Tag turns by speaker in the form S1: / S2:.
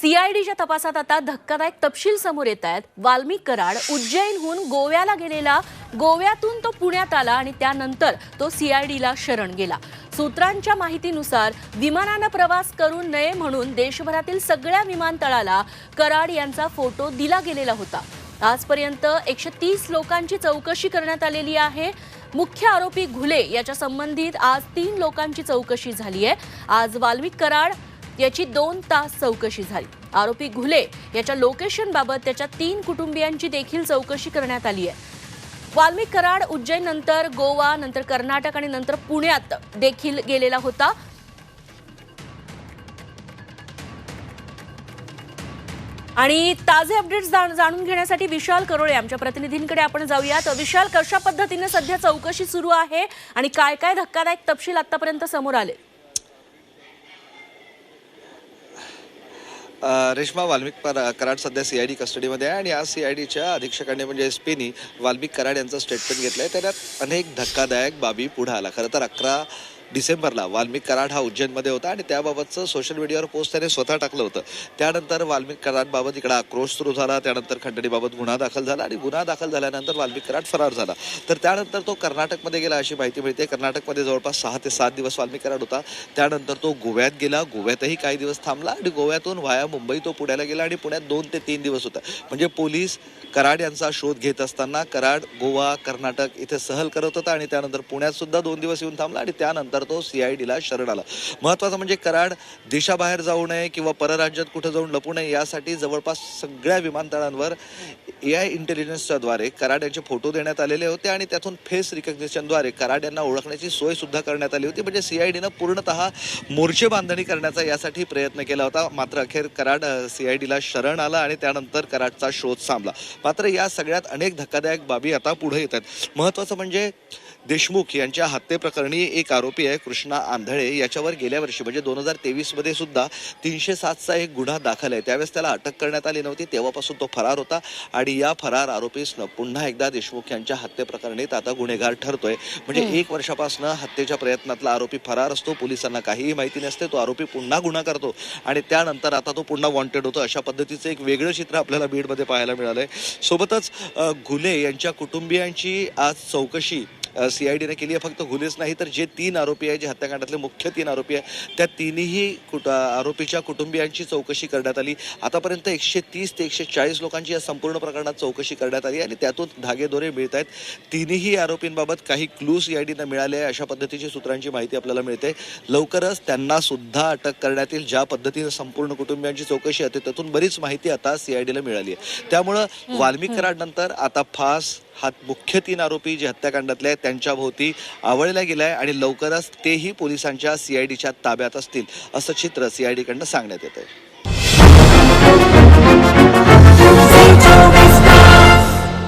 S1: सीआयडीच्या तपासात आता धक्कादायक तपशील समोर येत आहेत. वाल्मिक कराड उज्जैनहून गोव्याला गेलेला गोव्यातून तो पुण्यात आला आणि त्यानंतर तो सीआयडीला शरण गेला. सूत्रांच्या माहितीनुसार विमानानं प्रवास करू नये म्हणून देशभरातील सगळ्या विमानतळाला कराड यांचा फोटो दिला गेलेला होता. आजपर्यंत एकशे तीस लोकांची चौकशी करण्यात आलेली आहे. मुख्य आरोपी घुले याच्या संबंधित आज तीन लोकांची चौकशी झाली आहे. आज वाल्मिक कराड याची दोन तास चौकशी झाली. आरोपी घुले याच्या लोकेशन बाबत त्याच्या तीन कुटुंबियांची देखील चौकशी करण्यात आली आहे. वाल्मिक कराड उज्जैन नंतर गोवा नंतर कर्नाटक आणि नंतर पुण्यात देखील गेलेला होता. आणि ताजे अपडेट्स जाण- जाणून घेण्यासाठी विशाल करोळे आमच्या प्रतिनिधींकडे आपण जाऊयात. विशाल कशा पद्धतीने सध्या चौकशी सुरू आहे आणि काय काय धक्कादायक तपशील आतापर्यंत समोर आले?
S2: रेश्मा वाल्मिक पर- कराड सध्या सी आय डी कस्टडीमध्ये आहे आणि आज सी आय डीच्या अधीक्षकांनी म्हणजे एस पीनी वाल्मिक कराड यांचं स्टेटमेंट घेतलं आहे त्याच्यात अनेक धक्कादायक बाबी पुढे आला खरं तर अकरा डिसेंबरला वाल्मिक कराड हा उज्जैनमध्ये होता आणि त्याबाबतचं सोशल मीडियावर पोस्ट त्याने स्वतः टाकलं होतं. त्यानंतर वाल्मिक कराडबाबत इकडे आक्रोश सुरू झाला त्यानंतर खंडणीबाबत गुन्हा दाखल झाला आणि गुन्हा दाखल झाल्यानंतर वाल्मिक कराड फरार झाला. तर त्यानंतर तो कर्नाटकमध्ये गेला अशी माहिती मिळते. कर्नाटकमध्ये जवळपास सहा ते सात दिवस वाल्मिक कराड होता. त्यानंतर तो गोव्यात गेला. गोव्यातही काही दिवस थांबला आणि गोव्यातून व्हाया मुंबई तो पुण्याला गेला आणि पुण्यात दोन ते तीन दिवस होता. म्हणजे पोलीस कराड यांचा शोध घेत असताना कराड गोवा कर्नाटक इथे सहल करत होता आणि त्यानंतर पुण्यात सुद्धा दोन दिवस येऊन थांबला आणि त्यानंतर तो सीआयडीला शरण आला. महत्वाचं म्हणजे कराड देशाबाहेर जाऊ नये किंवा परराज्यात कुठं जाऊन लपू नये यासाठी जवळपास सगळ्या विमानतळांवर ए आय इंटेलिजन्सच्या द्वारे कराड यांचे फोटो देण्यात आलेले होते आणि त्यातून फेस रिकग्निशनद्वारे कराड यांना ओळखण्याची सोय सुद्धा करण्यात आली होती. म्हणजे सीआयडीनं पूर्णतः मोर्चे बांधणी करण्याचा यासाठी प्रयत्न केला होता. मात्र अखेर कराड सीआयडीला शरण आला आणि त्यानंतर कराडचा शोध थांबला मात्र या सगळ्यात अनेक धक्कादायक बाबी आता पुढे येत आहेत. महत्वाचं म्हणजे देशमुख यांच्या हत्येप्रकरणी एक आरोपी आहे कृष्णा आंधळे याच्यावर गेल्या वर्षी म्हणजे दोन हजार तेवीसमध्ये सुद्धा तीनशे सातचा एक गुन्हा दाखल आहे. त्यावेळेस त्याला अटक करण्यात आली नव्हती. तेव्हापासून तो फरार होता आणि या फरार आरोपीसनं पुन्हा एकदा देशमुख यांच्या हत्येप्रकरणीत आता गुन्हेगार ठरतोय. म्हणजे एक वर्षापासून हत्येच्या प्रयत्नातला आरोपी फरार असतो. पोलिसांना काहीही माहिती नसते. तो आरोपी पुन्हा गुन्हा करतो आणि त्यानंतर आता तो पुन्हा वॉन्टेड होतो. अशा पद्धतीचं एक वेगळं चित्र आपल्याला बीडमध्ये पाहायला मिळालंय. सोबतच घुले यांच्या कुटुंबियांची आज चौकशी सीआयडीने केली आहे. फक्त घुलेच नाही तर जे तीन आरोपी आहे जे हत्याकांडातले मुख्य तीन आरोपी आहे त्या तिन्ही कुट आरोपीच्या कुटुंबियांची चौकशी करण्यात आली. आतापर्यंत एकशे तीस ते एकशे चाळीस लोकांची या संपूर्ण प्रकरणात चौकशी करण्यात आली आणि त्यातून धागेदोरे मिळत आहेत. तिन्ही आरोपींबाबत काही क्लू सीआयडीनं मिळाले आहे. अशा पद्धतीची सूत्रांची माहिती आपल्याला मिळते. लवकरच त्यांना सुद्धा अटक करण्यात येईल. ज्या पद्धतीने संपूर्ण कुटुंबियांची चौकशी होते त्यातून बरीच माहिती आता सीआयडीला मिळाली आहे. त्यामुळं वाल्मिक कराड नंतर आता फास हा मुख्य तीन आरोपी जे हत्याकांडातले आहेत त्यांच्या भोवती आवळला आहे आणि लवकरच तेही पोलिसांच्या सीआयडीच्या ताब्यात असतील असं चित्र सीआयडीकडनं सांगण्यात येत आहे